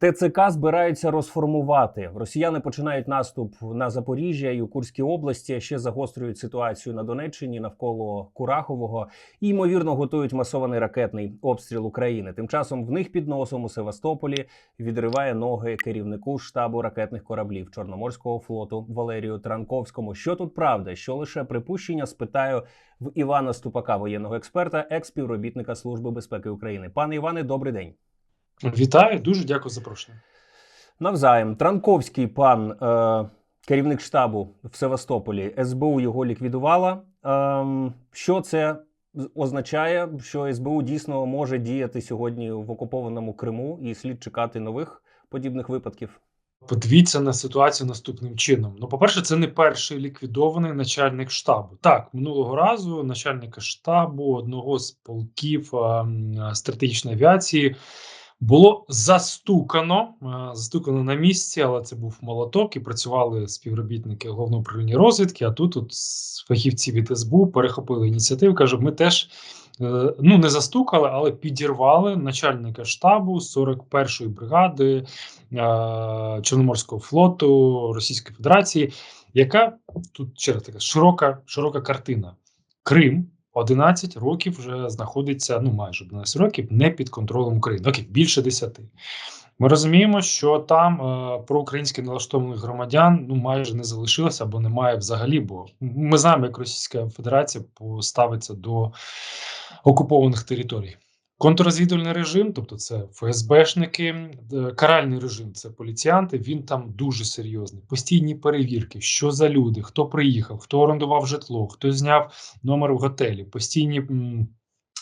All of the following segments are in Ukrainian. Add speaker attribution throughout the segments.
Speaker 1: ТЦК збираються розформувати. Росіяни починають наступ на Запоріжжя і у Курській області. Ще загострюють ситуацію на Донеччині навколо Курахового і ймовірно готують масований ракетний обстріл України. Тим часом в них під носом у Севастополі відриває ноги керівнику штабу ракетних кораблів Чорноморського флоту Валерію Транковському. Що тут правда? Що лише припущення? Спитаю в Івана Ступака, воєнного експерта, екс-співробітника Служби безпеки України. Пане Іване, добрий день.
Speaker 2: Вітаю, дуже дякую за запрошення.
Speaker 1: Навзаєм Транковський пан, е, керівник штабу в Севастополі, СБУ його ліквідувала. Е, що це означає, що СБУ дійсно може діяти сьогодні в окупованому Криму і слід чекати нових подібних випадків?
Speaker 2: Подивіться на ситуацію наступним чином. Ну, по-перше, це не перший ліквідований начальник штабу. Так, минулого разу начальника штабу одного з полків е, стратегічної авіації було застукано, е, застукано на місці, але це був молоток, і працювали співробітники головного управління розвідки. А тут, тут фахівці від СБУ перехопили ініціативу. кажуть, ми теж. е, Ну, не застукали, але підірвали начальника штабу 41-ї бригади е, Чорноморського флоту Російської Федерації, яка тут ще така широка, широка картина. Крим 11 років вже знаходиться, ну майже 11 років, не під контролем України. Окей, більше 10. Ми розуміємо, що там е, проукраїнськи налаштованих громадян ну майже не залишилося або немає взагалі. Бо ми знаємо, як Російська Федерація поставиться до окупованих територій. Контррозвідувальний режим, тобто це ФСБшники, е, каральний режим це поліціянти. Він там дуже серйозний. Постійні перевірки, що за люди, хто приїхав, хто орендував житло, хто зняв номер в готелі, постійні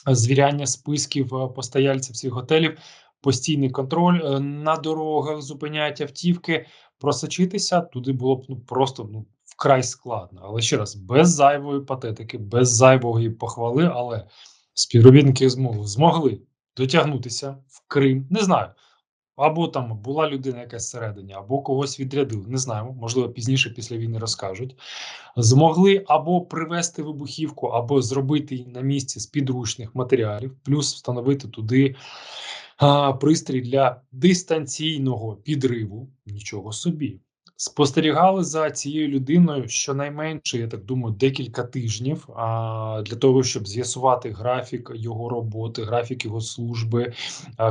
Speaker 2: звіряння списків е, постояльців цих готелів, постійний контроль е, на дорогах, зупиняють автівки. Просочитися туди було б ну просто ну вкрай складно. Але ще раз без зайвої патетики, без зайвої похвали, але співробітники змогли, змогли дотягнутися в Крим. Не знаю. Або там була людина якась всередині, або когось відрядили. Не знаємо. Можливо, пізніше після війни розкажуть. Змогли або привезти вибухівку, або зробити її на місці з підручних матеріалів, плюс встановити туди а, пристрій для дистанційного підриву. Нічого собі. Спостерігали за цією людиною щонайменше, я так думаю, декілька тижнів а, для того, щоб з'ясувати графік його роботи, графік його служби,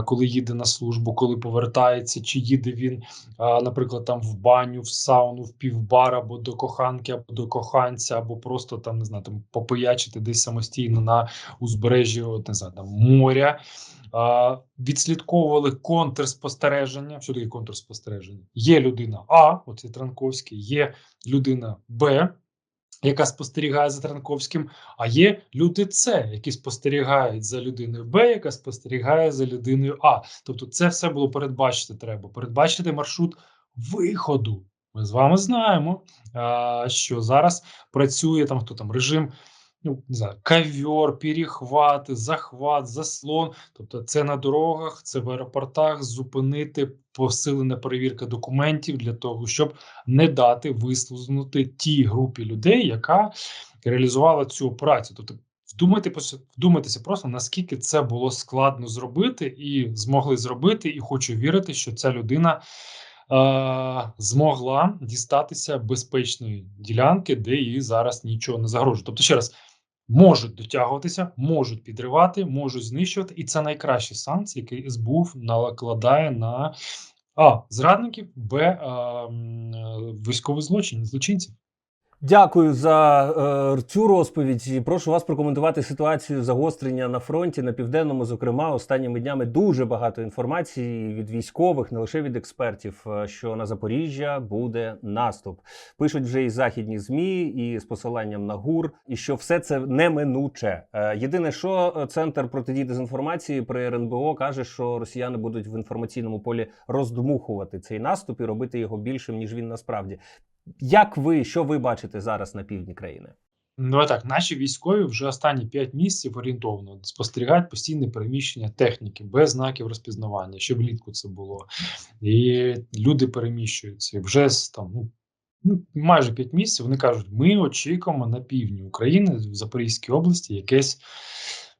Speaker 2: коли їде на службу, коли повертається, чи їде він, наприклад, там в баню, в сауну, в півбар або до коханки, або до коханця, або просто там не знаю, там попиячити десь самостійно на узбережжі от, не знаю, там моря. Відслідковували контрспостереження. Що таке контрспостереження? Є людина А, оце Транковський, є людина Б, яка спостерігає за Транковським, а є люди С, які спостерігають за людиною Б, яка спостерігає за людиною А. Тобто, це все було передбачити. Треба передбачити маршрут виходу. Ми з вами знаємо, що зараз працює там хто там режим ну не знаю, кавьор, перехват, захват, заслон. Тобто, це на дорогах, це в аеропортах зупинити посилена перевірка документів для того, щоб не дати вислузнути тій групі людей, яка реалізувала цю операцію. Тобто, вдумайтеся, вдумайтеся просто наскільки це було складно зробити, і змогли зробити. І хочу вірити, що ця людина. Е, змогла дістатися безпечної ділянки, де їй зараз нічого не загрожує. Тобто, ще раз можуть дотягуватися, можуть підривати, можуть знищувати, і це найкращі санкції, який СБУ накладає на а зрадників, б е, військовий злочин, злочинців.
Speaker 1: Дякую за е, цю розповідь. І Прошу вас прокоментувати ситуацію загострення на фронті на південному. Зокрема, останніми днями дуже багато інформації від військових, не лише від експертів, е, що на Запоріжжя буде наступ. Пишуть вже і західні змі, і з посиланням на ГУР, і що все це неминуче. Е, єдине, що е, центр протидії дезінформації при РНБО каже, що росіяни будуть в інформаційному полі роздмухувати цей наступ і робити його більшим ніж він насправді. Як ви що ви бачите зараз на півдні країни?
Speaker 2: Ну так, наші військові вже останні 5 місяців орієнтовно спостерігають постійне переміщення техніки без знаків розпізнавання, що влітку це було, і люди переміщуються вже там ну, ну майже 5 місяців. Вони кажуть, ми очікуємо на півдні України в Запорізькій області якесь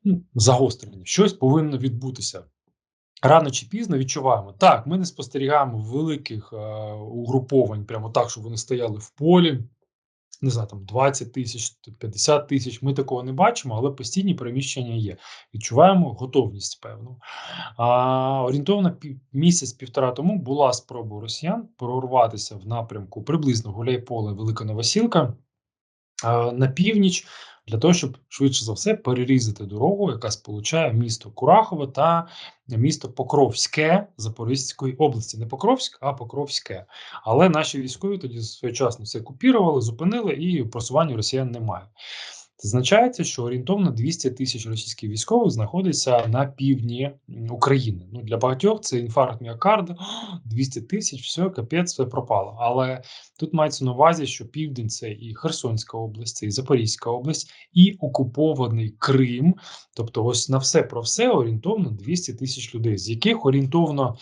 Speaker 2: ну, загострення. Щось повинно відбутися. Рано чи пізно відчуваємо. Так, ми не спостерігаємо великих е, угруповань, прямо так, щоб вони стояли в полі. Не знаю, там 20 тисяч, 50 тисяч. Ми такого не бачимо, але постійні переміщення є. Відчуваємо готовність певну. А, орієнтовно місяць-півтора тому була спроба росіян прорватися в напрямку приблизно Гуляйполе, Велика Новосілка на північ для того, щоб швидше за все перерізати дорогу, яка сполучає місто Курахове та місто Покровське Запорізької області. Не Покровськ, а Покровське. Але наші військові тоді своєчасно це купірували, зупинили, і просування росіян немає. Це означається, що орієнтовно 200 тисяч російських військових знаходиться на півдні України. Ну для багатьох це інфаркт міокарда, 200 тисяч, все, капець, все пропало. Але тут мається на увазі, що південь це і Херсонська область, це і Запорізька область, і окупований Крим. Тобто, ось на все про все орієнтовно 200 тисяч людей, з яких орієнтовно.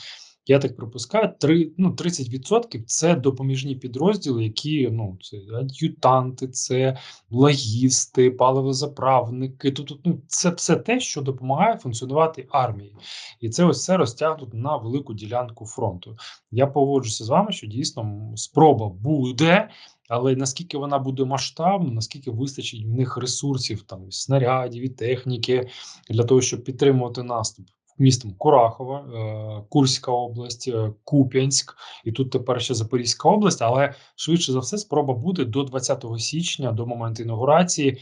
Speaker 2: Я так припускаю, 3, ну, 30% це допоміжні підрозділи, які ну це ад'ютанти, це логісти, паливозаправники. Тут, ну, це все те, що допомагає функціонувати армії, і це ось все розтягнуто на велику ділянку фронту. Я погоджуся з вами, що дійсно спроба буде. Але наскільки вона буде масштабна, наскільки вистачить в них ресурсів, там снарядів і техніки для того, щоб підтримувати наступ містом Курахова, е, Курська область, е, Куп'янськ, і тут тепер ще Запорізька область. Але швидше за все, спроба буде до 20 січня, до моменту інаугурації,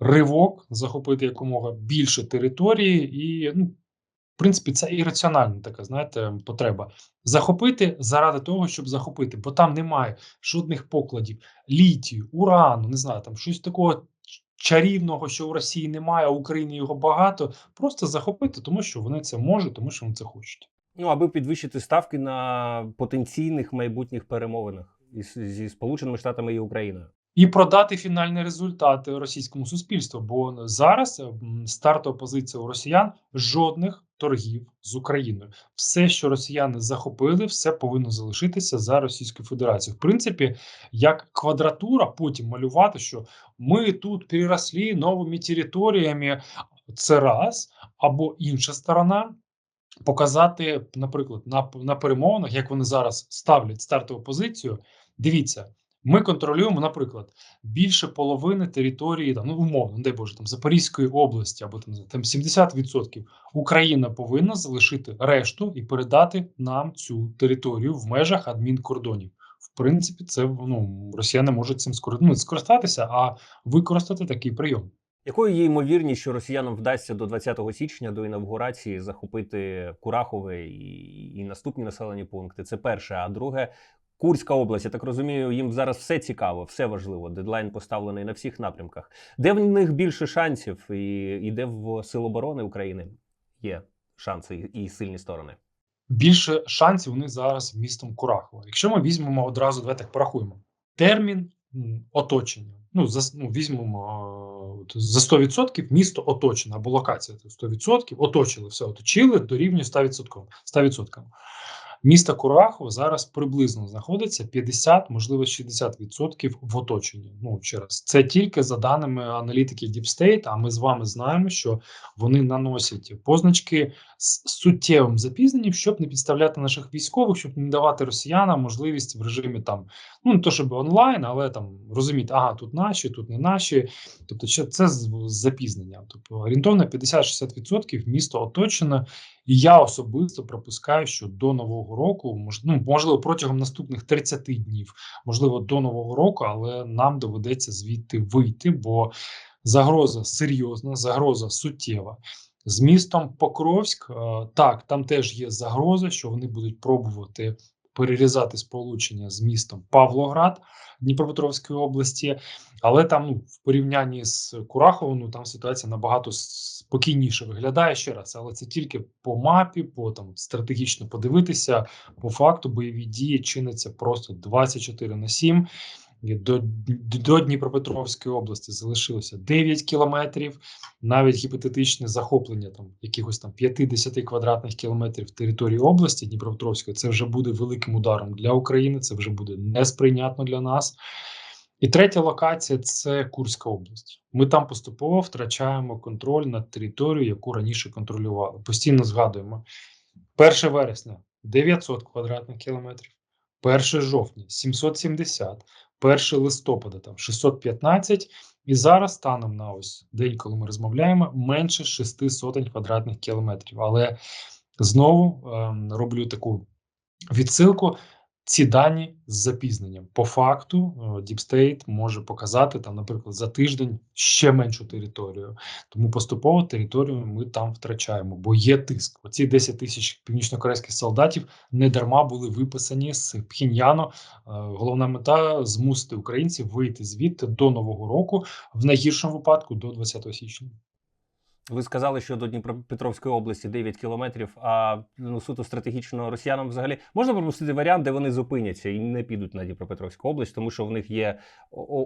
Speaker 2: ривок захопити якомога більше території, і ну, в принципі, це ірраціональна така, знаєте, потреба. Захопити заради того, щоб захопити, бо там немає жодних покладів. Літію, урану, не знаю, там щось такого чарівного, що в Росії немає, а в Україні його багато. Просто захопити, тому що вони це можуть, тому що вони це хочуть.
Speaker 1: Ну, аби підвищити ставки на потенційних майбутніх перемовинах із, зі Сполученими Штатами і Україною.
Speaker 2: І продати фінальні результати російському суспільству. Бо зараз стартова позиція у росіян жодних торгів з Україною. Все, що росіяни захопили, все повинно залишитися за Російською Федерацією. В принципі, як квадратура, потім малювати, що ми тут переросли новими територіями. Це раз або інша сторона. Показати, наприклад, на, на перемовинах, як вони зараз ставлять стартову позицію. Дивіться, ми контролюємо, наприклад, більше половини території, там, ну умовно, дай Боже, там Запорізької області або там, там 70%. Україна повинна залишити решту і передати нам цю територію в межах адмінкордонів. В принципі, це ну росіяни можуть цим ну, скористатися, а використати такий прийом.
Speaker 1: Якою є ймовірність, що росіянам вдасться до 20 січня до інавгурації захопити Курахове і, і наступні населені пункти? Це перше. А друге, Курська область. Я так розумію, їм зараз все цікаво, все важливо. Дедлайн поставлений на всіх напрямках. Де в них більше шансів, і, і де в Сил оборони України є шанси і, сильні сторони?
Speaker 2: більше шансів у них зараз містом Курахово. Якщо ми візьмемо одразу, давайте так порахуємо термін оточення. Ну, за, ну візьмемо от за 100% місто оточено або локація. це 100% оточили, все оточили до рівня 100%. 100%. Місто Курахово зараз приблизно знаходиться 50, можливо, 60% в оточенні. Ну ще раз, це тільки за даними аналітиків Deep State, А ми з вами знаємо, що вони наносять позначки з суттєвим запізненням, щоб не підставляти наших військових, щоб не давати росіянам можливість в режимі там, ну не то щоб онлайн, але там розуміти, ага, тут наші, тут не наші. Тобто, це з запізненням. Тобто орієнтовно 50-60% місто оточено. І я особисто припускаю, що до нового року, мож, ну, можливо, протягом наступних 30 днів, можливо, до нового року, але нам доведеться звідти вийти, бо загроза серйозна, загроза суттєва. З містом Покровськ, е, так, там теж є загроза, що вони будуть пробувати перерізати сполучення з містом Павлоград Дніпропетровської області, але там ну, в порівнянні з Кураховом, ну, там ситуація набагато спокійніше виглядає ще раз, але це тільки по мапі, по там стратегічно подивитися. По факту бойові дії чиняться просто 24 на 7. До, до Дніпропетровської області залишилося 9 кілометрів. Навіть гіпотетичне захоплення там якихось там 50 квадратних кілометрів території області Дніпропетровської. Це вже буде великим ударом для України. Це вже буде несприйнятно для нас. І третя локація це Курська область. Ми там поступово втрачаємо контроль над територією, яку раніше контролювали. Постійно згадуємо. 1 вересня 900 квадратних кілометрів, 1 жовтня 770, 1 листопада там 615, і зараз станом на ось день, коли ми розмовляємо, менше 6 сотень квадратних кілометрів. Але знову е, роблю таку відсилку. Ці дані з запізненням. По факту State може показати там, наприклад, за тиждень ще меншу територію. Тому поступово територію ми там втрачаємо, бо є тиск. Оці 10 тисяч північнокорейських солдатів не дарма були виписані з Пхіньяну. Е, Головна мета змусити українців вийти звідти до нового року, в найгіршому випадку до 20 січня.
Speaker 1: Ви сказали, що до Дніпропетровської області 9 кілометрів, а ну суто стратегічно росіянам взагалі можна пропустити варіант, де вони зупиняться і не підуть на Дніпропетровську область, тому що в них є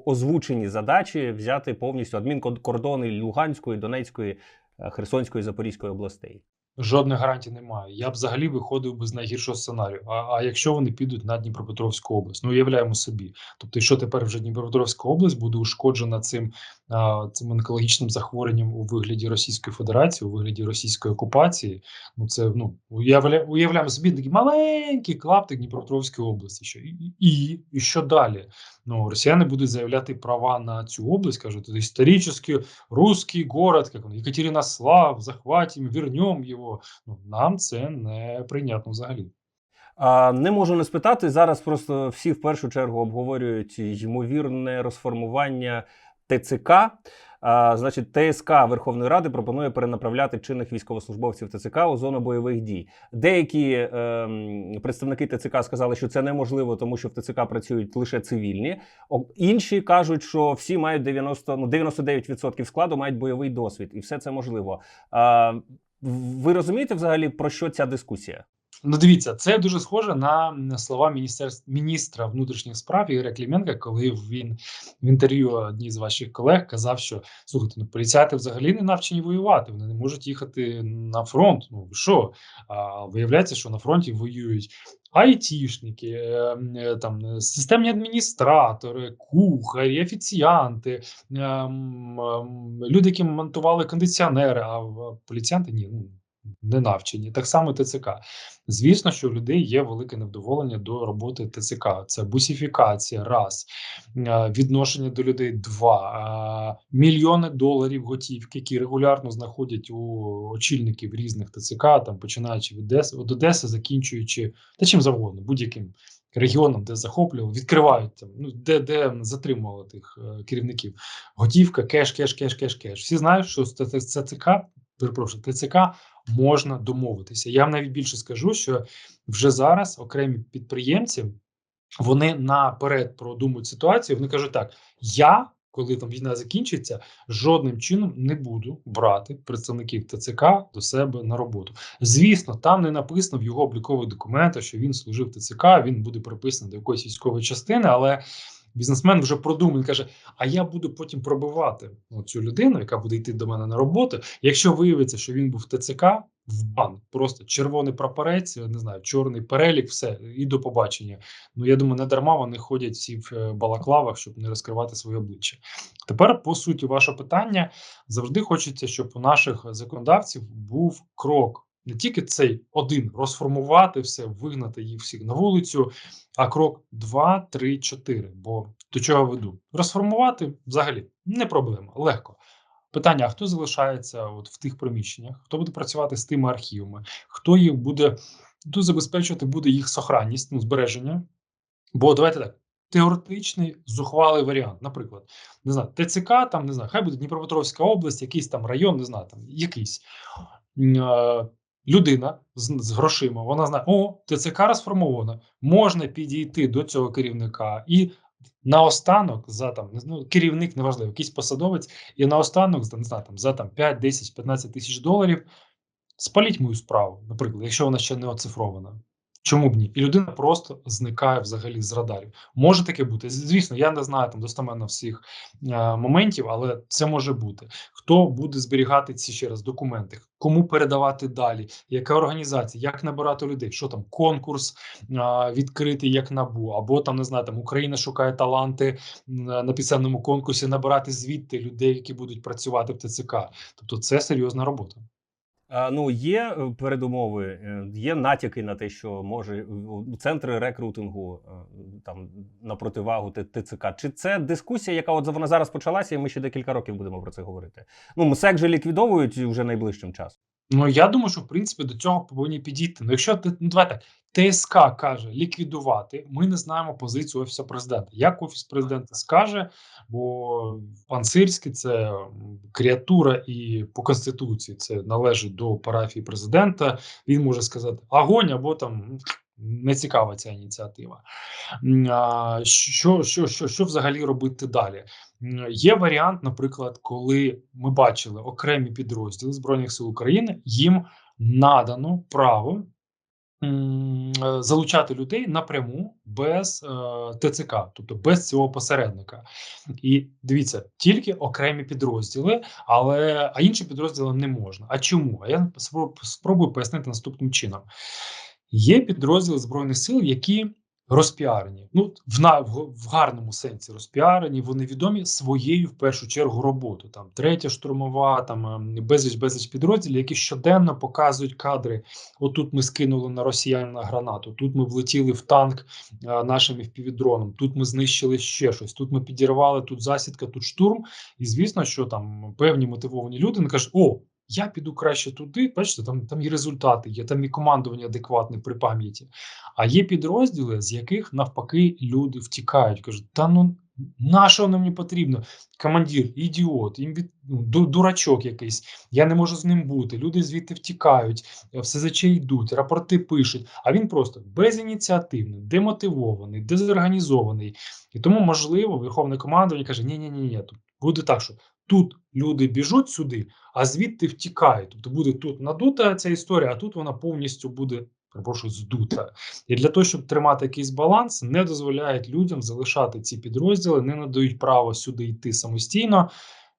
Speaker 1: озвучені задачі взяти повністю адмінкордони Луганської, Донецької, е, Херсонської, Запорізької областей.
Speaker 2: Жодних гарантій немає. Я б взагалі виходив би з найгіршого сценарію. А, а якщо вони підуть на Дніпропетровську область, ну уявляємо собі. Тобто, якщо тепер вже Дніпропетровська область буде ушкоджена цим, а, цим онкологічним захворюванням у вигляді Російської Федерації, у вигляді російської окупації, ну це ну уявля, уявляємо собі такий маленький клаптик Дніпропетровської області. Що і, і, і що далі? Ну росіяни будуть заявляти права на цю область, кажуть, історичний русский город, як він, Екатеринослав, захватимо, вернемо його. Ну нам це не прийнятно взагалі.
Speaker 1: Не можу не спитати. Зараз просто всі в першу чергу обговорюють ймовірне розформування ТЦК. Значить, ТСК Верховної Ради пропонує перенаправляти чинних військовослужбовців ТЦК у зону бойових дій. Деякі ем, представники ТЦК сказали, що це неможливо, тому що в ТЦК працюють лише цивільні. Інші кажуть, що всі мають 90, ну, 99% складу мають бойовий досвід, і все це можливо. А, ви розумієте взагалі про що ця дискусія?
Speaker 2: Ну, дивіться, це дуже схоже на слова міністра внутрішніх справ Ігоря Кліменка, коли він в інтерв'ю одній з ваших колег казав, що слухайте, ну поліціяти взагалі не навчені воювати, вони не можуть їхати на фронт. Ну що? А виявляється, що на фронті воюють айтішники, е, е, там системні адміністратори, кухарі, офіціанти, е, м, м, люди, які монтували кондиціонери, а поліціянти ні. Не навчені, так само ТЦК. Звісно, що у людей є велике невдоволення до роботи ТЦК. Це бусифікація, раз е, відношення до людей, два е, мільйони доларів готівки, які регулярно знаходять у очільників різних ТЦК, там починаючи від Одеси, від Одеси, закінчуючи та чим завгодно, будь-яким регіоном, де захоплювали, відкривають там, ну де де затримували тих е, керівників. Готівка, кеш, кеш, кеш, кеш, кеш. Всі знають, що ТЦК, перепрошую, ТЦК можна домовитися. Я вам навіть більше скажу, що вже зараз окремі підприємці вони наперед продумують ситуацію. Вони кажуть так: я. Коли там війна закінчиться, жодним чином не буду брати представників ТЦК до себе на роботу. Звісно, там не написано в його облікових документах, що він служив ТЦК, він буде приписаний до якоїсь військової частини, але бізнесмен вже продумує, каже: а я буду потім пробивати цю людину, яка буде йти до мене на роботу. Якщо виявиться, що він був в ТЦК, в бан, просто червоний прапорець, не знаю, чорний перелік, все і до побачення. Ну я думаю, не дарма вони ходять всі в е, балаклавах, щоб не розкривати своє обличчя. Тепер, по суті, ваше питання завжди хочеться, щоб у наших законодавців був крок. Не тільки цей один розформувати все, вигнати їх всіх на вулицю, а крок 2, 3, 4. Бо до чого веду? Розформувати взагалі не проблема, легко. Питання: а хто залишається от в тих приміщеннях? Хто буде працювати з тими архівами? Хто їх буде хто забезпечувати буде їх сохранність, ну, збереження? Бо давайте так. Теоретичний зухвалий варіант, наприклад, не знаю, ТЦК, там не знаю, хай буде Дніпропетровська область, якийсь там район, не знаю, там якийсь людина з, з грошима. Вона знає, о, ТЦК розформована. можна підійти до цього керівника і наостанок за там ну, керівник, неважливо, якийсь посадовець, і наостанок не знаю, там за там 5, 10, 15 тисяч доларів спаліть мою справу, наприклад, якщо вона ще не оцифрована. Чому б ні? І людина просто зникає взагалі з радарів. Може таке бути. Звісно, я не знаю там достеменно всіх е, моментів, але це може бути. Хто буде зберігати ці ще раз документи, кому передавати далі, яка організація, як набирати людей? Що там конкурс е, відкритий як набу, або там не знаю, там Україна шукає таланти е, на пісенному конкурсі, набирати звідти людей, які будуть працювати в ТЦК. Тобто, це серйозна робота.
Speaker 1: Ну, є е, передумови, е, є натяки на те, що може центри рекрутингу е, там на противагу ТЦК. Чи це дискусія, яка от вона зараз почалася, і ми ще декілька років будемо про це говорити? Ну, МСЕК же ліквідовують вже найближчим часом.
Speaker 2: Ну я думаю, що в принципі до цього повинні підійти. Ну, якщо ну давай так, ТСК каже ліквідувати, ми не знаємо позицію офісу президента. Як офіс президента скаже, бо пан Сирський це креатура і по конституції це належить до парафії президента. Він може сказати агонь або там не цікава ця ініціатива. Що, що, що, що взагалі робити далі? Є варіант, наприклад, коли ми бачили окремі підрозділи Збройних сил України, їм надано право залучати людей напряму без е, ТЦК, тобто без цього посередника. І дивіться, тільки окремі підрозділи, але а інші підрозділи не можна. А чому? А я спробую пояснити наступним чином. Є підрозділи збройних сил, які розпіарені. Ну в на в, в гарному сенсі розпіарені. Вони відомі своєю в першу чергу роботою. Там третя штурмова, там ем, безліч безліч підрозділів, які щоденно показують кадри. Отут ми скинули на росіян на гранату. Тут ми влетіли в танк а, нашим впівдроном. Тут ми знищили ще щось. Тут ми підірвали, тут засідка, тут штурм. І звісно, що там певні мотивовані люди вони кажуть: о. Я піду краще туди, бачите, там там і результати є, там і командування адекватне при пам'яті. А є підрозділи, з яких навпаки люди втікають. кажуть, та ну на воно мені потрібно? Командир, ідіот, їм від ну, дурачок якийсь. Я не можу з ним бути. Люди звідти втікають, е, в СЗЧ йдуть, рапорти пишуть. А він просто безініціативний, демотивований, дезорганізований. І тому, можливо, верховне командування каже: ні, ні, ні, ні, тут буде так, що тут люди біжуть сюди, а звідти втікають. Тобто буде тут надута ця історія, а тут вона повністю буде. Перепрошую, здута. І для того, щоб тримати якийсь баланс, не дозволяють людям залишати ці підрозділи, не надають право сюди йти самостійно.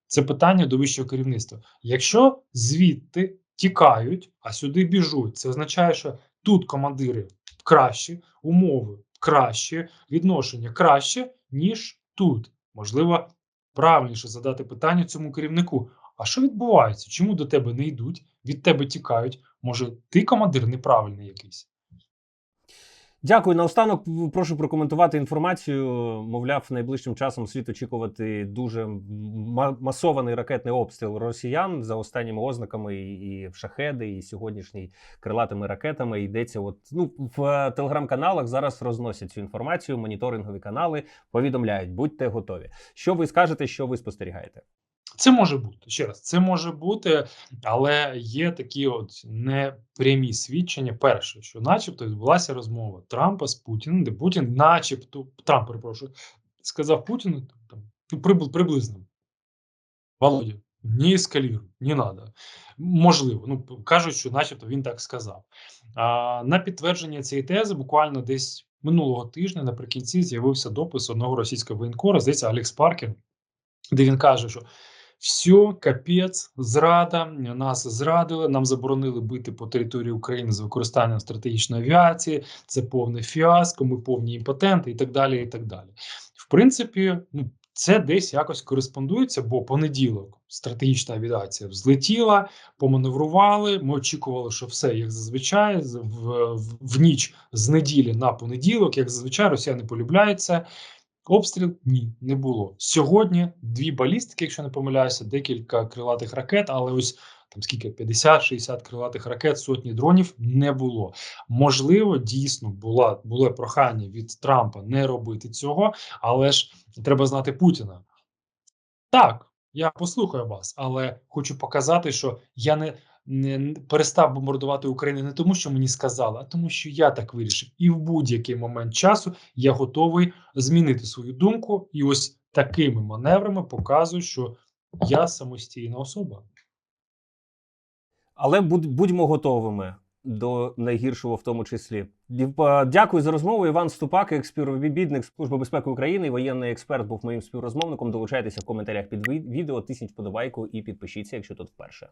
Speaker 2: Це питання до вищого керівництва. Якщо звідти тікають, а сюди біжуть, це означає, що тут командири кращі, умови кращі, відношення краще, ніж тут. Можливо, правильніше задати питання цьому керівнику. А що відбувається? Чому до тебе не йдуть, від тебе тікають? Може, ти командир неправильний якийсь?
Speaker 1: Дякую. Наостанок прошу прокоментувати інформацію. Мовляв, найближчим часом слід очікувати дуже масований ракетний обстріл росіян за останніми ознаками і в шахеди, і сьогоднішній крилатими ракетами. Йдеться, от ну в телеграм-каналах зараз розносять цю інформацію. Моніторингові канали повідомляють, будьте готові. Що ви скажете, що ви спостерігаєте?
Speaker 2: Це може бути ще раз. Це може бути, але є такі от непрямі свідчення. Перше, що, начебто, відбулася розмова Трампа з Путіним, де Путін, начебто, Трамп, перепрошую, сказав Путіну там прибл- приблизно Володя, не ескаліруй, не надо. Можливо, ну кажуть, що, начебто, він так сказав. А на підтвердження цієї тези, буквально десь минулого тижня, наприкінці, з'явився допис одного російського воєнкора, здається, Алекс Паркер, де він каже, що все, капець, зрада, нас зрадили, нам заборонили бити по території України з використанням стратегічної авіації, це повне фіаско, ми повні імпотенти і так далі. і так далі. В принципі, ну, це десь якось кореспондується, бо понеділок стратегічна авіація взлетіла, поманеврували. Ми очікували, що все як зазвичай, в, в, в ніч з неділі на понеділок, як зазвичай, росіяни полюбляють це. Обстріл ні, не було. Сьогодні дві балістики, якщо не помиляюся, декілька крилатих ракет, але ось там скільки 50-60 крилатих ракет, сотні дронів не було. Можливо, дійсно була було прохання від Трампа не робити цього, але ж треба знати Путіна. Так, я послухаю вас, але хочу показати, що я не, перестав бомбардувати Україну не тому, що мені сказали, а тому, що я так вирішив. І в будь-який момент часу я готовий змінити свою думку, і ось такими маневрами показую, що я самостійна особа.
Speaker 1: Але будь, будьмо готовими до найгіршого, в тому числі. Дякую за розмову. Іван Ступак, експівробітник Служби безпеки України, воєнний експерт, був моїм співрозмовником. Долучайтеся в коментарях під відео, тисніть вподобайку і підпишіться, якщо тут вперше.